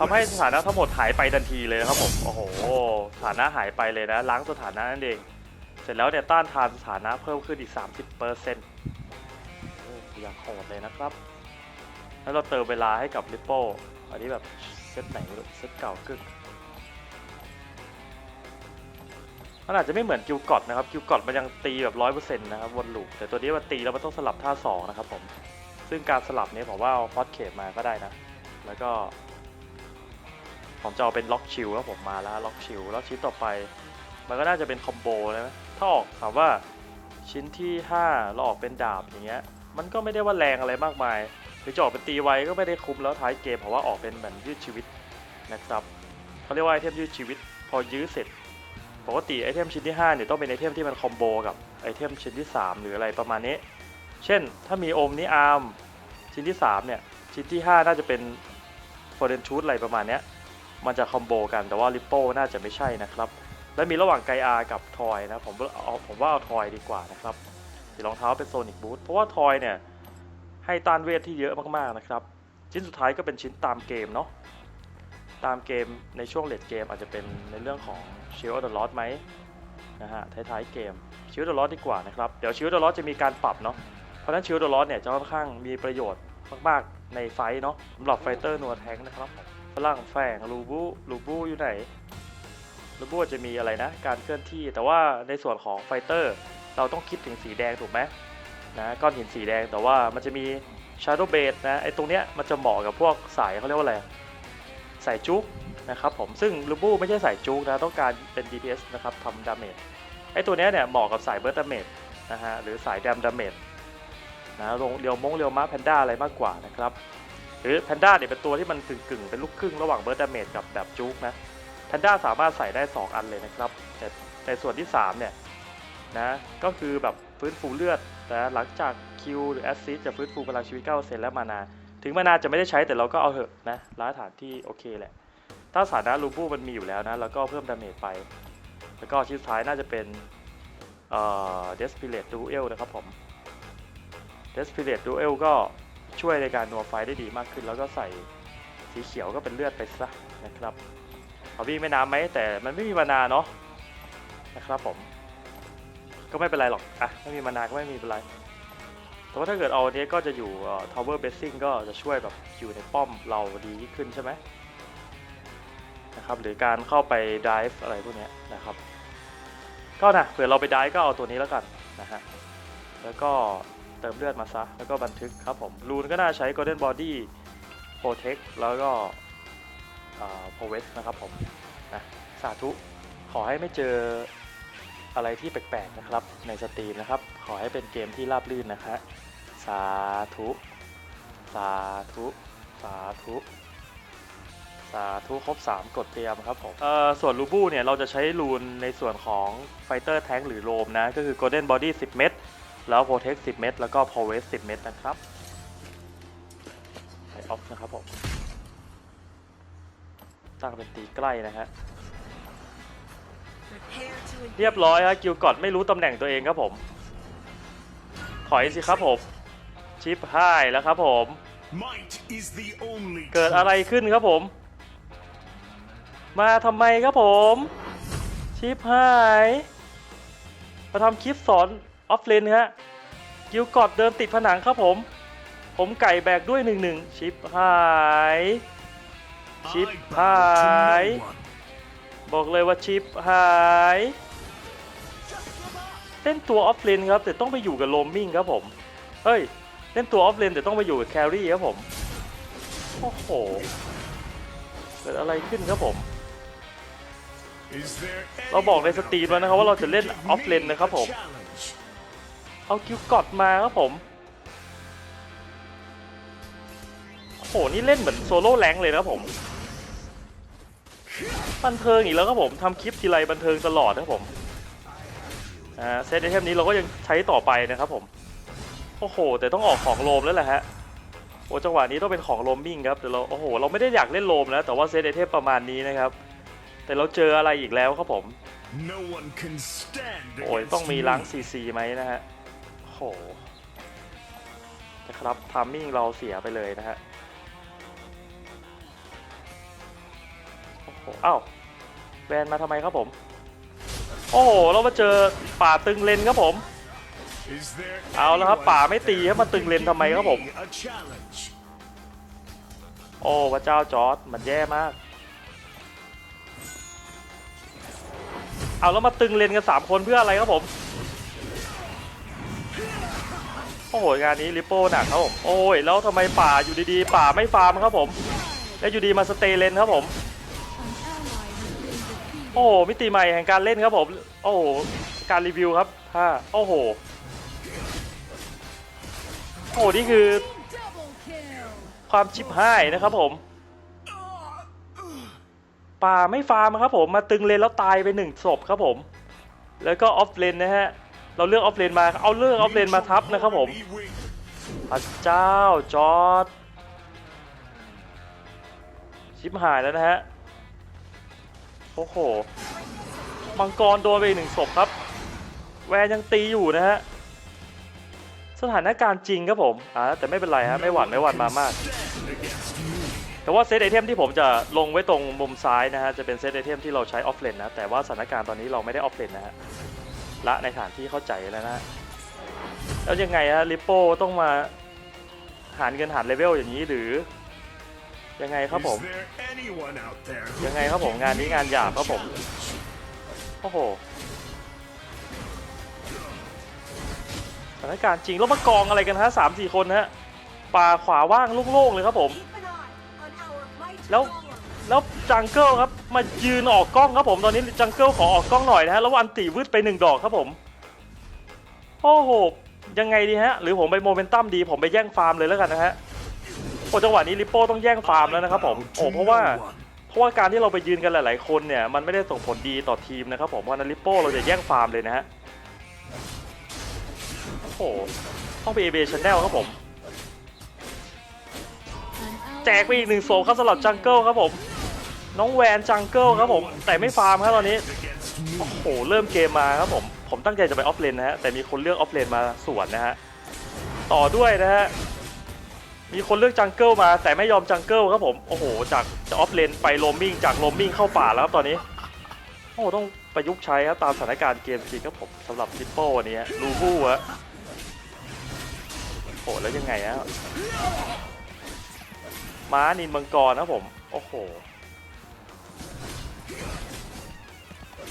ทำให้สถานะทั้งหมดหายไปทันทีเลยครับผมโอ้โหสถานะหายไปเลยนะล้างสถานะนั่นเอง เสร็จแล้วเนี่ยต้านทานสถานะเพิ่มขึ้นอีก 30เปอร์เซ็นต์อย่างโหดเลยนะครับ แล้วเราเติมเวลาให้กับริปโป้อันนี้แบบเซตไหนเซตเก่ากึ่งมันอาจจะไม่เหมือนกิลกอดนะครับกิลกอดมันยังตีแบบร้อยเปอร์เซ็นต์นะครับวนลูปแต่ตัวนี้มันตีแล้วมันต้องสลับท่าสองนะครับผมซึ่งการสลับนี้ผมว่าเอาฟอสเคปมาก็ได้นะ แล้วก็ ผมจะเอาเป็นล็อกชิลครับผมมาแล้วล็อกชิลแล้วชิ้นต่อไป มันก็น่าจะเป็นคอมโบนะถ้าออกถามว่าชิ้นที่5เราออกเป็นดาบอย่างเงี้ย มันก็ไม่ได้ว่าแรงอะไรมากมายหรือจะออกเป็นตีไวก็ไม่ได้คุ้มแล้วท้ายเกมเพราะว่าออกเป็นเหมือนยืดชีวิตนะครับเขาเรียกว่าไอเทมยืดชีวิต พอยื้อเสร็จปกติไอเทมชิ้นที่5เนี่ยต้องเป็นไอเทมที่มันคอมโบกับไอเทมชิ้นที่ 3 หรืออะไรประมาณนี้ เช่นถ้ามีโอมนิอาร์มชิ้นที่3เนี่ยชิ้นที่ 5 น่าจะเป็น ฟอร์เรนชูดอะไรประมาณเนี้ยมันจะคอมโบกันแต่ว่าริปโป้น่าจะไม่ใช่นะครับ และมีระหว่างไกอากับทอยนะผมว่าเอาผมว่าเอาทอยดีกว่านะครับสีรองเท้าเป็นโซนิกบูทเพราะว่าทอยเนี่ยให้ต้านเวทที่เยอะมากๆนะครับ ชิ้นสุดท้ายก็เป็นชิ้นตามเกมเนาะตามเกมในช่วงเลดเกมอาจจะเป็นในเรื่องของชิลด์เดอะลอสไหมนะฮะท้ายๆเกมชิลด์เดอะลอสดีกว่านะครับ เดี๋ยวชิลด์เดอะลอสจะมีการปรับเนาะเพราะฉะนั้นชิลด์เดอะลอสเนี่ยจะค่อนข้างมีประโยชน์มาก ในไฟท์เนาะสำหรับไฟเตอร์นัวแทงนะครับฝรั่งแฝงลูบูลูบูอยู่ไหนลูบูจะมีอะไรนะ การเคลื่อนที่แต่ว่าในส่วนของไฟเตอร์ เราต้องคิดถึงสีแดงถูกไหมนะก้อนหินสีแดงแต่ว่ามันจะมี Shadow b a s e นะไอตรงเนี้ยมันจะเหมาะกับพวกสายเขาเรียกว่าอะไรสายจุกนะครับผมซึ่งลูบูไม่ใช่สายจุกนะต้องการเป็น DPS นะครับทำดาเมจไอตัวเนี้ยเนี่ยเหมาะกับสายเบิร์ดดาเมจนะฮะหรือสายแดมดาเมจ นะลงเรียวมงเรียวม้าแพนด้าอะไรมากกว่านะครับหรือแพนด้าเนี่ยเป็นตัวที่มันกึ่งๆเป็นลูกครึ่งระหว่างเบิร์ดดาเมจกับแบบจุกนะแพนด้าสามารถใส่ได้ 2 อันเลยนะครับแต่ในส่วนที่ 3 เนี่ยนะก็คือแบบฟื้นฟูเลือดนะหลังจากคิวหรือแอสซิสจะฟื้นฟูพลังชีวิต9%และมานา ถึงมานาจะไม่ได้ใช้แต่เราก็เอาเถอะนะร้านฐานที่โอเคแหละ ถ้าสถานะลูบูมันมีอยู่แล้วนะแล้วก็เพิ่มดาเมจไป แล้วก็ชิ้นสุดท้ายน่าจะเป็นเอ่อ Desperate Duel นะครับผม Desperate Duel ก็ช่วยในการนัวไฟได้ดีมากขึ้น แล้วก็ใส่สีเขียวก็เป็นเลือดไปซะนะครับเอาวิ่งไม่น้ำไหมแต่มันไม่มีมานาเนาะนะครับผม ก็ไม่เป็นไรหรอกอะไม่มีมานาก็ไม่มีเป็นไรแต่ว่าถ้าเกิดเอาอันนี้ก็จะอยู่ tower basing ก็จะช่วยแบบอยู่ในป้อมเราดีขึ้นใช่ไหมนะครับหรือการเข้าไป dive อะไรพวกเนี้ยนะครับก็นะเผื่อเราไป dive ก็เอาตัวนี้แล้วกันนะฮะแล้วก็ ติมเลือดมาซะ แล้วก็บันทึกครับผมรูนก็น่าใช้ golden body protect แล้วก็ prowess นะครับผมนะสาธุขอให้ไม่เจออะไรที่แปลกๆนะครับ ในสตรีมนะครับ ขอให้เป็นเกมที่ราบรื่นนะฮะสาธุ สาธุ สาธุ สาธุ ครบ 3 กดเตรียมครับผมส่วนลูบูเนี่ย เราจะใช้รูนในส่วนของไฟเตอร์แท้งหรือโรมนะ ก็คือ Golden Body 10 เม็ด แล้ว Protect 10 เม็ดแล้วก็ p o w e r 10 เม็ดนะครับใส่ออฟนะครับผม ตั้งเป็นตีใกล้นะฮะ เรียบร้อยฮะกิลกอดไม่รู้ตำแหน่งตัวเองครับผม ถอยสิครับผม ชิปห้ายแล้วครับผม Might is the only เกิดอะไรขึ้นครับผม มาทำไมครับผม ชิปหาย มาทำคลิปสอน ออฟเลนฮะกิลกอดเดินติดผนังครับผม ผมไก่แบกด้วยหนึ่งหนึ่งชิปหาย ชิปหาย บอกเลยว่าชิปหายเล่นตัวออฟเลนครับแต่ต้องไปอยู่กับโรมมิ่งครับผมเฮ้ยเล่นตัวออฟเลนแต่ต้องไปอยู่กับแครี่ครับผมโอ้โหเกิดอะไรขึ้นครับผม เราบอกในสตรีมแล้วนะครับว่าเราจะเล่นออฟเลนนะครับผม challenge? เอาคิวกอดมาครับผมโอ้โหนี่เล่นเหมือนโซโล่แรงค์เลยนะครับผม บันเทิงอีกแล้วครับผมทำคลิปทีไรบันเทิงตลอดนะครับผมอ่าเซตไอเทมนี้เราก็ยังใช้ต่อไปนะครับผม โอ้โห แต่ต้องออกของโลมแล้วแหละฮะโอ้จังหวะนี้ต้องเป็นของโลมมิ่งครับแต่เราโอ้โหเราไม่ได้อยากเล่นโลมนะแต่ว่าเซตไอเทมประมาณนี้นะครับ แต่เราเจออะไรอีกแล้วครับผม No one can stand โอ้ย against ต้องมีล้าง me. ซีซีไหมนะฮะ โอ้โหนะครับทามมิ่งเราเสียไปเลยนะฮะโอ้โหอ้าวแวนมาทำไมครับผม โอ้โหเรามาเจอป่าตึงเลนครับผม เอาแล้วครับป่าไม่ตีให้มาตึงเลนทำไมครับผม โอ้พระเจ้าจอร์ดมันแย่มาก เอาแล้วมาตึงเลนกันสามคนเพื่ออะไรครับผม โอ้โหงานนี้ริปโป้หนักครับผมโอ้ยแล้วทำไมป่าอยู่ดีๆ ป่าไม่ฟาร์มครับผมแล้วอยู่ดีมาสเตย์เลนครับผม โอ้โหมิติใหม่แห่งการเล่นครับผม โอ้โหการรีวิวครับถ้าโอ้โหโอ้โหนี่คือ ความชิบหายนะครับผม ป่าไม่ฟาร์มครับผมมาตึงเลนแล้วตายไปหนึ่งศพครับผม แล้วก็ออฟเลนนะฮะ เราเลือกออฟเลนมาเอาเลือกออฟเลนมาทับนะครับผมพระเจ้าจอร์ดชิบหายแล้วนะฮะโอ้โหมังกรโดนไปอีกหนึ่งศพครับ แวนยังตีอยู่นะฮะสถานการณ์จริงครับผมอ่าแต่ไม่เป็นไรฮะไม่หวั่นไม่หวั่นมามาก แต่ว่าเซตไอเทมที่ผมจะลงไว้ตรงมุมซ้ายนะฮะจะเป็นเซตไอเทมที่เราใช้ออฟเลนนะแต่ว่าสถานการณ์ตอนนี้เราไม่ได้ออฟเลนนะฮะ ละในฐานที่เข้าใจแล้วนะฮะแล้วยังไงฮะลิปโป้ต้องมาหารเงินหารเลเวลอย่างนี้หรือ ยังไงครับผม Is there anyone out there who ยังไง can ครับผม give งานนี้ me งานหยาบ a ครับผม challenge? โอ้โหสถานการณ์จริงแล้วมากองอะไรกันฮะสามสี่คนฮะป่าขวาว่างโล่งๆเลยครับผม Keep an eye แล้วจังเกิลครับมายืนออกกล้องครับผมตอนนี้จังเกิลขอออกกล้องหน่อยนะฮะแล้วอันตีวืดไปหนึ่งดอกครับผมโอ้โหยังไงดีฮะ หรือผมไปโมเมนตัมดีผมไปแย่งฟาร์มเลยแล้วกันนะฮะโอ้จังหวะนี้ลิปโป้ต้องแย่งฟาร์มแล้วนะครับผมโอ้เพราะว่าเพราะว่าการที่เราไปยืนกันหลายๆคนเนี่ยมันไม่ได้ส่งผลดีต่อทีมนะครับผมเพราะนั้นลิปโป้เราจะแย่งฟาร์มเลยนะฮะโอ้โหต้องไปเอเบชแนลครับผม แจกไปอีกหนึ่งโซครับสำหรับจังเกิลครับผม น้องแวนจังเกิลครับผม แต่ไม่ฟาร์มครับตอนนี้ โอ้โห เริ่มเกมมาครับผม ผมตั้งใจจะไปออฟเลนนะฮะ แต่มีคนเลือกออฟเลนมาสวนนะฮะ ต่อด้วยนะฮะ มีคนเลือกจังเกิลมา แต่ไม่ยอมจังเกิลครับผม โอ้โห จากจะออฟเลนไปโรมมิ่ง จากโรมมิ่งเข้าป่าแล้วครับตอนนี้ โอ้โหต้องประยุกต์ใช้ครับตามสถานการณ์เกมจริงครับผมสำหรับลิปโป้วันนี้ลูบูฮะโอ้แล้วยังไงฮะม้านินมังกรนะครับผม โอ้โห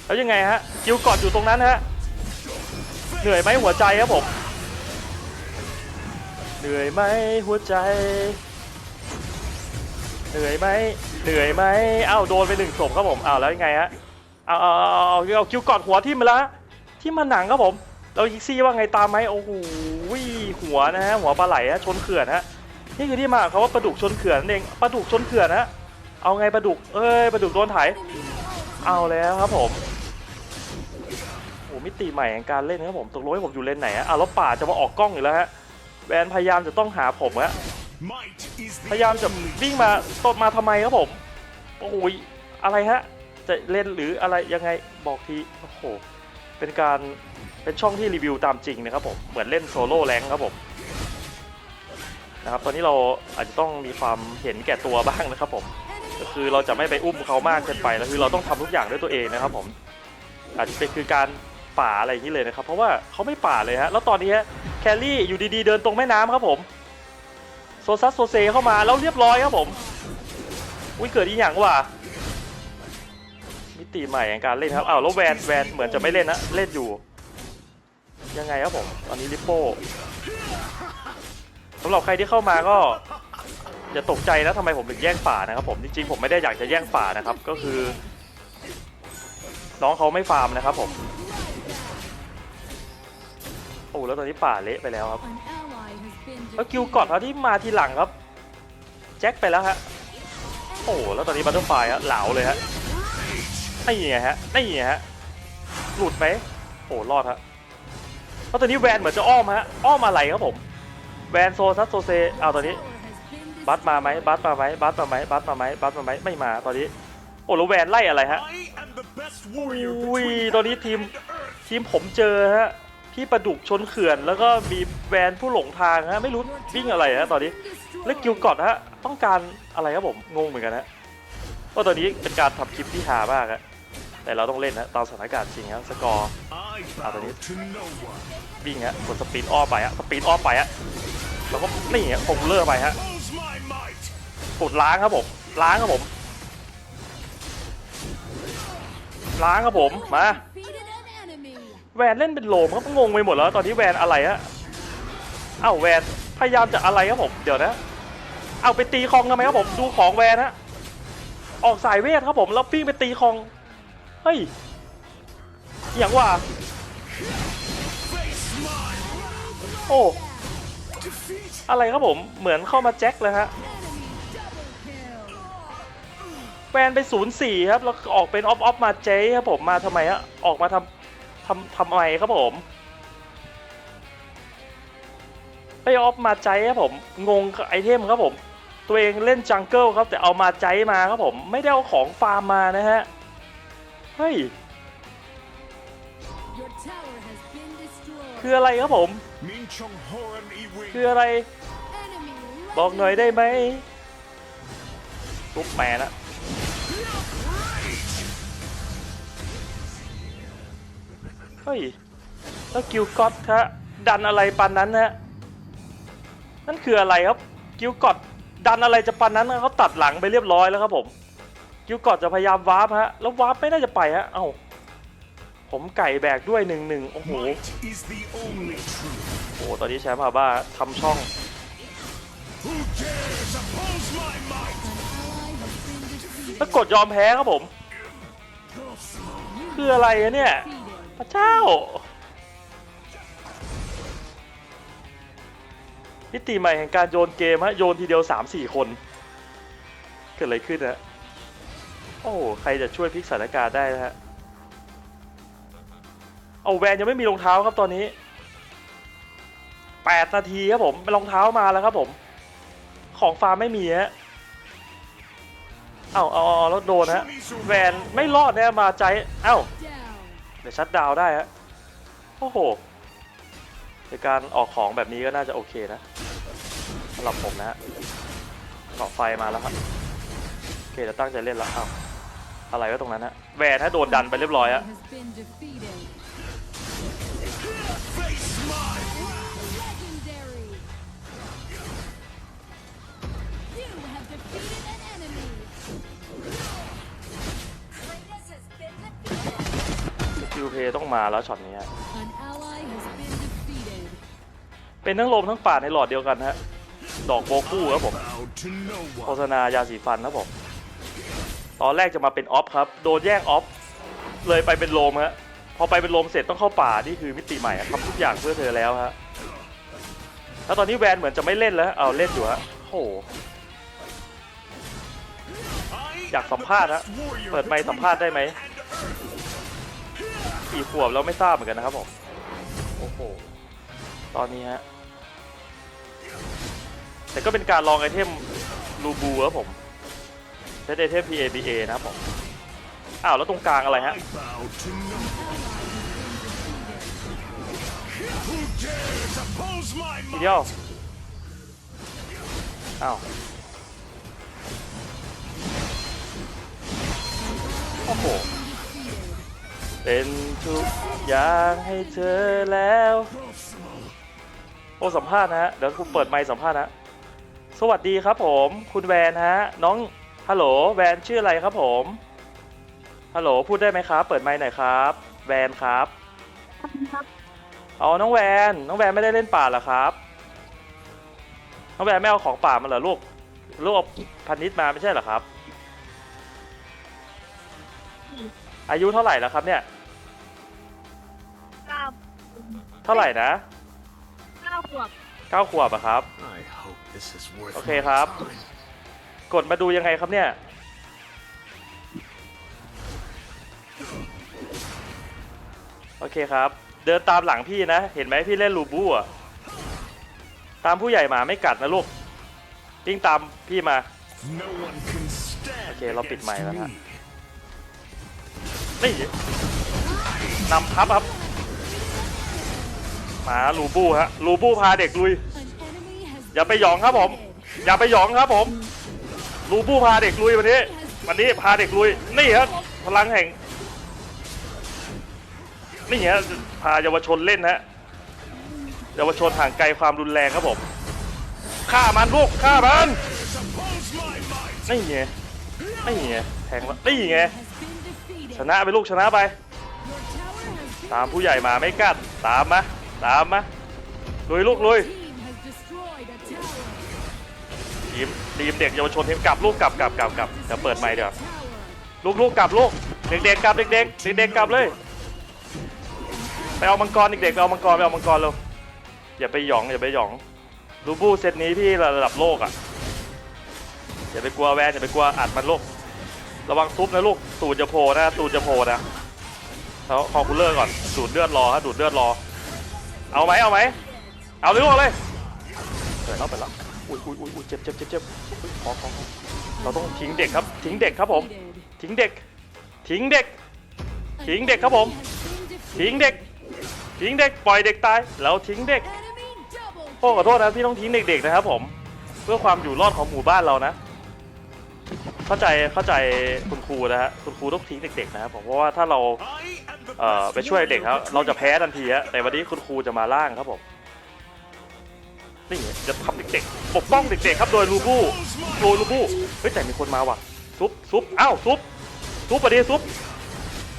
แล้วยังไงฮะกิวกอดอยู่ตรงนั้นฮะเหนื่อยไหมหัวใจครับผมเหนื่อยไหมหัวใจ เหนื่อยไหมเหนื่อยไหมเอ้าโดนไปหนึ่งศพครับผมอ้าวแล้วยังไงฮะเอาเอาเอาเอาเอาคิวกอดหัวทิ่มไปแล้วฮะที่มันหนังครับผมเรายิกซี่ว่าไงตามไหมโอ้โหหัวนะฮะหัวปลาไหลฮะชนเขื่อนฮะนี่คือที่มาเขาว่าปลาดุกชนเขื่อนนั่นเองปลาดุกชนเขื่อนฮะเอาไงปลาดุกเอ้ยปลาดุกโดนไถเอาแล้วครับผม มิติใหม่แห่งการเล่นครับผมตกลงให้ผมอยู่เลนไหนฮะอะแล้วป่าจะมาออกกล้องอยู่แล้วฮะแวนพยายามจะต้องหาผมฮะพยายามจะวิ่งมาตดมาทำไมครับผมโอ้ยอะไรฮะจะเล่นหรืออะไรยังไงบอกทีโอ้โหเป็นการเป็นช่องที่รีวิวตามจริงนะครับผมเหมือนเล่นโซโล่แรงครับผมนะครับตอนนี้เราอาจจะต้องมีความเห็นแก่ตัวบ้างนะครับผมก็คือเราจะไม่ไปอุ้มเขามากเกินไปแล้วคือเราต้องทำทุกอย่างด้วยตัวเองนะครับผมอาจจะเป็นคือการ ป่าอะไรอย่างนี้เลยนะครับ เพราะว่าเขาไม่ป่าเลยฮะแล้วตอนนี้แคลรี่อยู่ดีๆเดินตรงแม่น้ำครับผมโซซัสโซเซเข้ามาแล้วเรียบร้อยครับผมอุ้ยเกิดอีหยังวะมิติใหม่แห่งการเล่นครับอ้าวแล้วแวนแวนเหมือนจะไม่เล่นนะเล่นอยู่ ยังไงครับผมตอนนี้ลิปโป้สำหรับใครที่เข้ามาก็อย่าตกใจนะทำไมผมถึงแย่งป่านะครับผมจริงๆผมไม่ได้อยากจะแย่งป่านะครับก็คือน้องเขาไม่ฟาร์มนะครับผม อ้แล้วตอนนี้ป่าเละไปแล้วครับ An ally has been แล้วกิว defeated. กอดเขาที่มาทีหลังครับ แจ็คไปแล้วฮะโอ้แล้วตอนนี้บัตเตอร์ไฟฮะเหลาเลยฮะนี่ไงฮะนี่ไงฮะหลุดไหมโอ้รอดฮะแล้วตอนนี้แวนเหมือนจะอ้อมฮะอ้อมอะไรครับผมแวนโซซัสโซเซเอาตอนนี้ Tower has been บัสมาไหม destroyed. บัสมาไหมบัสมาไหมบัสมาไหมบัสมาไหมไม่มาตอนนี้โอ้แล้วแวนไล่อะไรฮะ I am the best warrior อุ้ย between ตอนนี้ heaven ทีม and earth. ทีมผมเจอฮะ พี่ประดุกชนเขื่อน แล้วก็มีแวนผู้หลงทางฮะไม่รู้วิ่งอะไรฮะตอนนี้แล้วกิวกอดฮะต้องการอะไรครับผมงงเหมือนกันฮะว่าตัวนี้เป็นการทำคลิปที่หามากอะแต่เราต้องเล่นนะตามสถานการณ์จริงครับสกอร์ I Ah, bow that is- to no one. วิ่งฮะกดสปีดอ้อไปฮะสปีดอ้อไปฮะแล้วก็นี่ฮะคงเลอร์ไปฮะกดล้างครับผมล้างครับผมล้างครับผมมา แวนเล่นเป็นโลมครับงงไปหมดแล้วตอนนี้แวนอะไรฮะเอ้าแวนพยายามจะอะไรครับผมเดี๋ยวนะ เอาไปตีคองทำไมครับผมดูของแวนฮะออกสายเวทครับผมแล้วปิ้งไปตีคองเฮ้ยอหย่างว่าโอ้อะไรครับผมเหมือนเข้ามาแจ็คเลยฮะแวนไปศูนย์สี่ครับแล้วออกเป็นออฟออฟมาเจครับผมมาทำไมฮะออกมาทำ ทำทำไมครับผมไปออฟมาใจครับผมงงกับไอเทมครับผม ตัวเองเล่นจังเกิลครับแต่เอามาใจมาครับผม ไม่ได้เอาของฟาร์มมานะฮะ เฮ้ย Your tower has been destroyed. คืออะไรครับผม Min Chong Horan I wing. คืออะไร Enemy บอกหน่อยได้ไหม legendary. ทุบแมนอะ เฮ้ยแล้วกิลก็อตฮะดันอะไรปันนั้นฮะนั่นคืออะไรครับกิลกอตดันอะไรจะปันนั้นนะเขาตัดหลังไปเรียบร้อยแล้วครับผมกิลกอตจะพยายามวาร์ปฮะแล้ววาร์ปไม่น่าจะไปฮะเอ้าผมไก่แบกด้วยหนึ่งหนึ่งโอ้โห Might is the only truth. โอ้โหตอนนี้แชมป์ฮาบ้าทำช่อง Who dares oppose my might? An ally has been defeated. แล้วกดยอมแพ้ครับผม คืออะไรอะเนี่ย Defeated. พระเจ้ามิติใหม่แห่งการโยนเกมฮะโยนทีเดียว 3-4 คน เกิดอะไรขึ้นฮะโอ้ใครจะช่วยพลิกสถานการณ์ได้นะฮะเอาแวนยังไม่มีรองเท้าครับตอนนี้ 8 นาทีครับผมรองเท้ามาแล้วครับผม ของฟาร์มไม่มีฮะเอาเอาเอาแล้วโดนฮะแวนไม่รอดเนี่ยมาใจเอ้า ดี๋ยวชัดดาวได้ฮะโอ้โหในการออกของแบบนี้ก็น่าจะโอเคนะสำหรับผมนะฮะเกาะไฟมาแล้วครับโอเคจะตั้งใจเล่นแล้วอ้าวอะไรก็ตรงนั้นฮะแหวนถ้าโดนดันไปเรียบร้อยฮะ defeated. คิวเพต้องมาแล้วช็อตนี้ฮะ An ally has been defeated. เป็นทั้งลมทั้งป่าในหลอดเดียวกันฮะ ดอกโบกู้ครับผม Bow to no โฆ one. ษณายาสีฟันครับผม ตอนแรกจะมาเป็นออฟครับ โดนแย่งออฟ เลยไปเป็นโลมฮะ พอไปเป็นโลมเสร็จต้องเข้าป่า นี่คือมิติใหม่อะทำทุกอย่างเพื่อเธอแล้วฮะ แล้วตอนนี้แวนเหมือนจะไม่เล่นแล้ว เอาเล่นอยู่ฮะโอ้โห I อยาก am สัม the ภาษณ์ฮะ best warrior เปิดไมค์สัม between ภาษณ์ได้ไหม heaven and earth. กี่ขวบแล้วไม่ทราบเหมือนกันนะครับผมโอ้โหตอนนี้ฮะแต่ก็เป็นการลองไอเทมลูบูครับผมเซตไอเทม PABA นะครับผมอ้าวแล้วตรงกลางอะไรฮะ I bow to no one. Ally has been defeated. Who dares oppose my ทีเดียว might? อ้าวโอ้โห Defeated. เป็นทุกอย่างให้เธอแล้ว โอ้สัมภาษณ์นะฮะ เดี๋ยวคุณเปิดไมค์สัมภาษณ์นะ สวัสดีครับผม คุณแวนฮะ น้อง ฮัลโหล แวนชื่ออะไรครับผม ฮัลโหล พูดได้ไหมครับ เปิดไมค์หน่อยครับ แวนครับอ๋อ น้องแวน น้องแวนไม่ได้เล่นป่าเหรอครับ น้องแวนไม่เอาของป่ามาเหรอลูก ลูกเอาพันนิดมาไม่ใช่เหรอครับ อายุเท่าไหร่แล้วครับเนี่ย เท่าไหร่นะเก้าขวบเก้าขวบอะครับ I hope this is worth โอเค my ครับ time. กดมาดูยังไงครับเนี่ย โอเคครับ เดินตามหลังพี่นะ เห็นไหมพี่เล่นลูบูอะตามผู้ใหญ่หมาไม่กัดนะลูกวิ่งตามพี่มา No one can stand โอเคเราปิดไมค์ against แล้วฮะ me. นี่นำทัพครับห มาลูบูฮะลูบูพาเด็กลุย อย่าไปหยองครับผม อย่าไปหยองครับผมลูบูพาเด็กลุยวันนี้ วันนี้พาเด็กลุย นี่ครับพลังแห่ง นี่ฮะพาเยาวชนเล่นฮะเยาวชนห่างไกลความรุนแรงครับผมฆ่ามันลูกฆ่ามันนี่ไงนี่ไงแทงแล้วนี่ไงชนะไปลูกชนะไป ตามผู้ใหญ่มาไม่กัดตามมา ตามมาลุยลูกลุยทีมทีมเด็กเยาวชนทีมกลับลูกกลับกลับกลับกลับเดี๋ยวเปิดไมค์เดี๋ยวลูกลูกกลับลูกเด็กๆกลับเด็กๆเด็กๆกลับเลยไปเอามังกรเด็กๆไปเอามังกรไปเอามังกรเร็วอย่าไปหยองอย่าไปหยองลูบูเซตนี้พี่ระดับโลกอะอย่าไปกลัวแวนอย่าไปกลัวอัดมันลูกระวังซุปนะลูกตูดจะโผล่นะตูดจะโผล่นะแล้วคอคูลเลอร์ก่อนดูดเลือดรอฮะดูดเลือดรอ เอาไหมเอาไหมเอาเลยลูกเลยเปิดแล้วเปิดแล้วอุ้ยอุ้ยอุ้ยอุ้ยเจ็บเจ็บเจ็บเจ็บอุ๊ยขอขอขอเราต้องทิ้งเด็กครับ ทิ้งเด็กครับผม Defeated. ทิ้งเด็ก ทิ้งเด็ก ทิ้งเด็กครับผม Has been ทิ้ง defeated. เด็ก ทิ้งเด็กปล่อยเด็กตายแล้วทิ้งเด็ก Enemy double โอ้ขอโทษนะพี่ต้องทิ้งเด็กๆนะครับผม เพื่อความอยู่รอดของหมู่บ้านเรานะ เข้าใจเข้าใจคุณครูนะฮะคุณครูต้องทิ้งเด็กๆนะครับผมเพราะว่าถ้าเราเอ่อไปช่วยเด็กครับเราจะแพ้ทันทีฮะแต่วันนี้คุณครูจะมาล่างครับผมนี่จะทำเด็กๆปกป้องเด็กๆครับโดยลูบูโดยลูบูเฮ้ยแต่มีคนมาว่ะซุปซุปอ้าวซุปซุปประเดี๋ยวซุป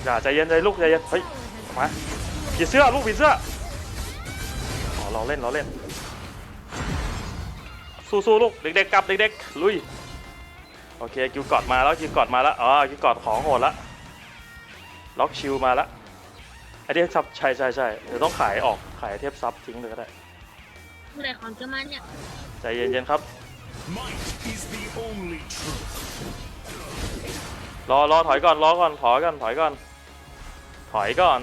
อย่าใจเย็นใจลูกใจเย็นเฮ้ยมาผีเสื้อลูกผีเสื้ออ๋อเราเล่นเราเล่นสู้ๆลูกเด็กๆกลับเด็กๆลุย โอเคคิวกอดมาแล้วคิวกอดมาแล้วอ๋อคิวกอดของโหดละล็อกชิลมาแล้วไอเทพซับใช่ใช่ใช่เดี๋ยวต้องขายออกขายเทพซับทิ้งเลยก็ได้เมื่อไหร่ของจะมาเนี่ยใจเย็นๆครับ Might is the only truth. รอรอถอยก่อนรอก่อนถอยก่อนถอยก่อน ถอยก่อน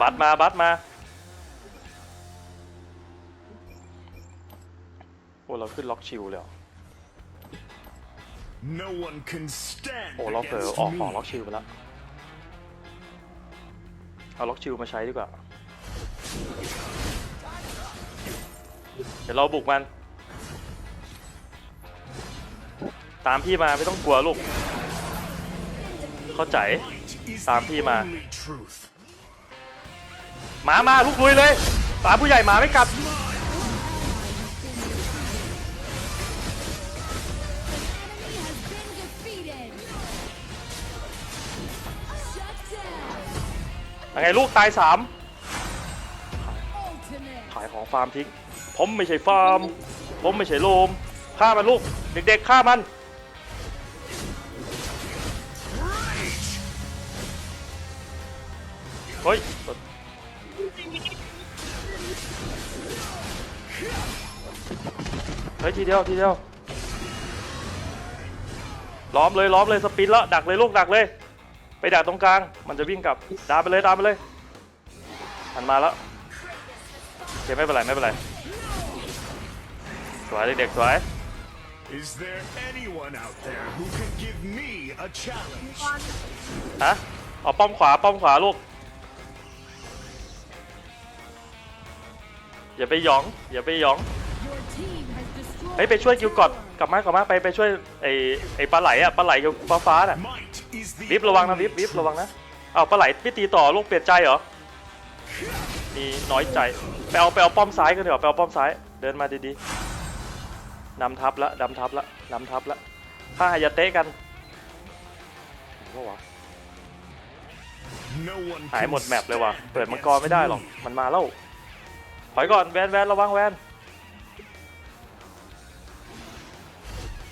บัตรมาบัตรมาโอ้เราขึ้นล็อกชิลเลยเหรอ No one can stand โอ้เราเผลอ against ออกของ me. ล็อกชิลไปแล้ว เอาล็อกชิลมาใช้ดีกว่า เดี๋ยวเราบุกมัน ตามพี่มาไม่ต้องกลัวลูก เข้าใจ Might is ตาม the พี่มา only truth. หมามาลูกลุยเลยตามผู้ใหญ่หมาไม่กัด Enemy ยังไงลูกตายสามขายของฟาร์มทิ้ง ผมไม่ใช่ฟาร์ม ผมไม่ใช่โลม ฆ่ามันลูก เด็กๆฆ่ามัน เฮ้ย เฮ้ยทีเดียวทีเดียว ล้อมเลยล้อมเลยสปินแล้วดักเลยลูกดักเลย ไปดักตรงกลาง มันจะวิ่งกลับดามไปเลยดามไปเลยมันมาแล้วโอเคไม่เป็นไรไม่เป็นไรสวยเด็กๆสวย Is there anyone out there who can give me a challenge? ฮะเอาป้อมขวาป้อมขวาลูก อย่าไปหยอง อย่าไปหยอง เฮ้ยไปช่วยกิวกอดกลับมากลับมาไปไปช่วยไอไอปลาไหลอะปลาไหลฟ้าฟ้าน่ะวิบระวังนะวิบวิบระวังนะเอาปลาไหลพี่ตีต่อลูกเปลี่ยนใจเหรอมีน้อยใจไปเอาไปเอาป้อมซ้ายกันเถอะไปเอาป้อมซ้ายเดินมาดีๆนำทัพละนำทัพละนำทัพละข้าหายาเตะกันโอ้โหวะหายหมดแมปเลยว่ะเปิดมังกรไม่ได้หรอกมันมาแล้วถอยก่อนแวนแวนระวังแวน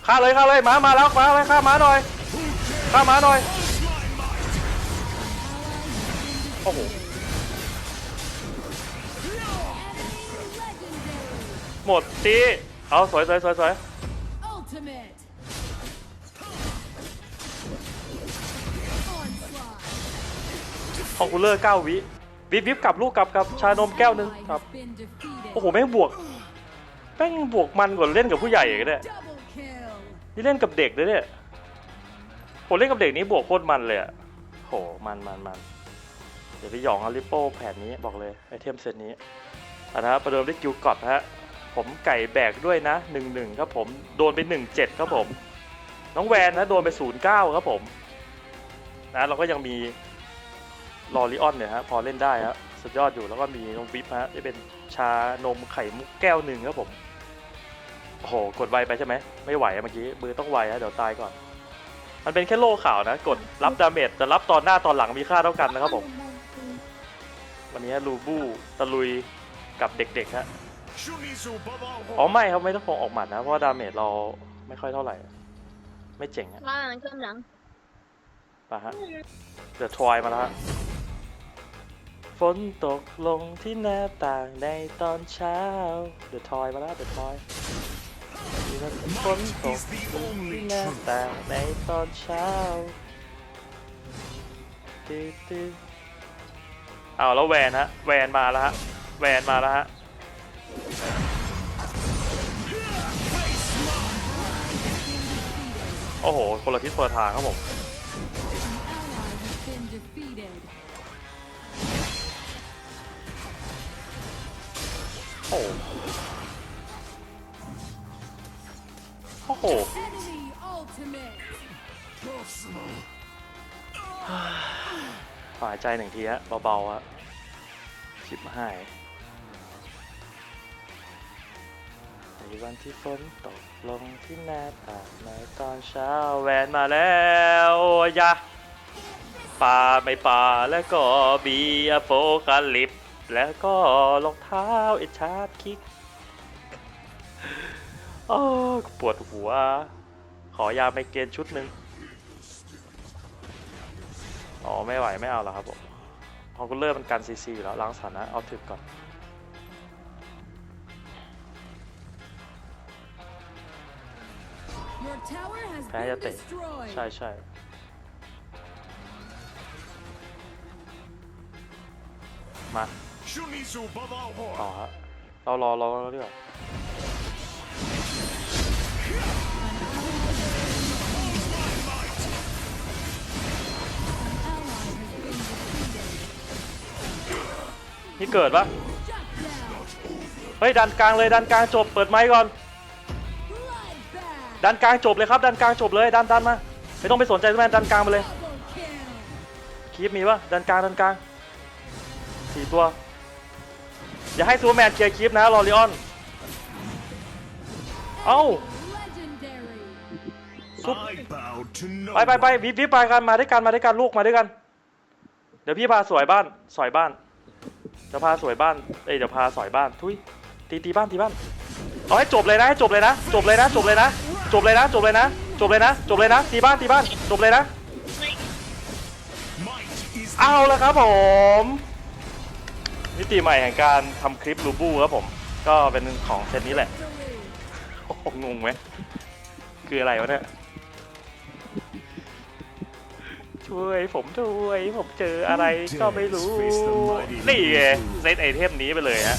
ฆ่าเลยฆ่าเลยหมามาแล้วมาเลยฆ่าหมาหน่อยฆ่าหมาหน่อยโอ้โหหมดตีเอาสวยสวยสวยสวย Ultimate. Onslaught. คองคูลเลอร์เก้าวิวิบวิบกลับลูกกลับกับชานมแก้วหนึ่งครับ โอ้โหแม่งบวกแม่งบวกมันกว่าเล่นกับผู้ใหญ่อีกเนี่ย นี่เล่นกับเด็กเลยเนี่ยผมเล่นกับเด็กนี้บวกโคตรมันเลยอะโหมันมันมันเดี๋ยวไปหยองอาริโป้แผ่นนี้บอกเลยไอเทมเซตนี้อะนะฮะประเดิมด้วยกิวกอดฮะผมไก่แบกด้วยนะหนึ่งหนึ่งครับผมโดนไปหนึ่งเจ็ดครับผม น้องแวนนะโดนไป 09 ครับผมนะเราก็ยังมีลอริออนเนี่ยฮะพอเล่นได้ฮะสุดยอดอยู่แล้วก็มีน้องวิปฮะที่เป็นชานมไข่มุกแก้วหนึ่งครับผม โอ้โหกดไวไปใช่ไหมไม่ไหวอะเมื่อกี้มือต้องไวฮะเดี๋ยวตายก่อน มันเป็นแค่โล่ข่าวนะ กดรับดาเมจจะรับตอนหน้าตอนหลังมีค่าเท่ากันนะครับผม วันนี้ลูบูตะลุยกับเด็กๆฮะ Shunizu อ๋อ Baba ไม่ครับไม่ต้องคงออกหมัดนะ เพราะว่าดาเมจเราไม่ค่อยเท่าไหร่ ไม่เจ๋งอะว่ามันเครื่องหลังไปฮะเดือดทอยมาแล้วฮะฝนตกลงที่หน้าต่างในตอนเช้าเดือดทอยมาแล้วเดือดทอย ฝนตก is the ที่ only หน้า truth. ต่างในตอนเช้าตึ๊ดตึ๊ดเอาแล้วแวนฮะแวนมาแล้วฮะแวนมาแล้วฮะโอ้โหคนละทิศคนละทางครับผม Ally has been defeated. โอ้ หโหหายใจหนึ่งทีฮะเบาๆฮะชิบหายในวันที่ฝนตกลงที่หน้าต่างในตอนเช้าแวนมาแล้วยะป่าไม่ป่าแล้วก็บียร์โฟกัสลิป แล้วก็รองเท้าเอชาร์คิก อ้ปวดหัว ขอยาไมเกรนชุดหนึ่งอ๋อ ไม่ไหว ไม่เอาแล้วครับผมพอกูเลิกมันกันซีซีแล้วล้างสถานะ เอาถึกก่อน Your tower has แพ้จะ been เตะ destroyed. ใช่ใช่มา Shunizu Baba ต่อฮะเรารอรอรอดี นี่เกิดปะเฮ้ยดันกลางเลยดันกลางจบเปิดไมค์ก่อน ดันกลางจบเลยครับ ดันกลางจบเลยดันดันมาไม่ต้องไปสนใจแม่ดันกลางมาเลย Double kill. คีปมีปะดันกลางดันกลางสี่ตัว อย่าให้ซูเปอร์แมนเคลียร์คีปนะลอริออนเอ้าซุปไปไปไปวิบวิบไปกันมาด้วยกันมาด้วยกันลูกมาด้วยกัน เดี๋ยวพี่พาสวยบ้านสอยบ้าน จะพาสวยบ้าน เอ้ยเดี๋ยวพาสอยบ้าน ทุยตีตีบ้านตีบ้าน เอาให้จบเลยนะให้จบเลยนะ จบเลยนะ จบเลยนะ จบเลยนะ จบเลยนะ จบเลยนะ จบเลยนะ ตีบ้านตีบ้าน จบเลยนะ Might is เอาแล้วครับผมมิติใหม่แห่งการทำคลิปลูบูครับผม ก็เป็นของเซตนี้แหละ Victory. โอ้โหงงไหม คืออะไรวะเนี่ย ช่วย ผมด้วย ผมเจออะไรก็ไม่รู้ นี่ไงเซตไอเทมนี้ไปเลยฮะ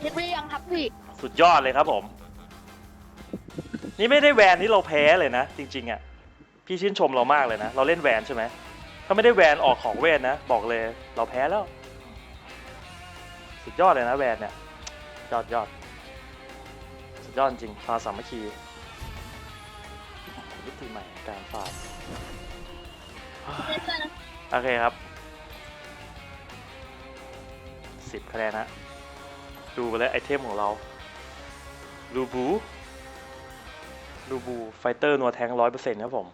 เรียบเรียงครับพี่สุดยอดเลยครับผม นี่ไม่ได้แวนที่เราแพ้เลยนะ จริง ๆอะพี่ชื่นชมเรามากเลยนะ เราเล่นแวนใช่ไหมถ้าไม่ได้แวนออกของเวนนะ บอกเลยเราแพ้แล้ว สุดยอดเลยนะแวนเนี่ยยอดยอดสุดยอดจริงฟาสามัคคีวิธีใหม่ของการฟาร์มเล่นด้วยนะ โอเคครับสิบคะแนนนะดูไปเลยไอเทมของเราลูบูลูบูไฟเตอร์นัวแทงร้อยเปอร์เซ็นต์ครับผม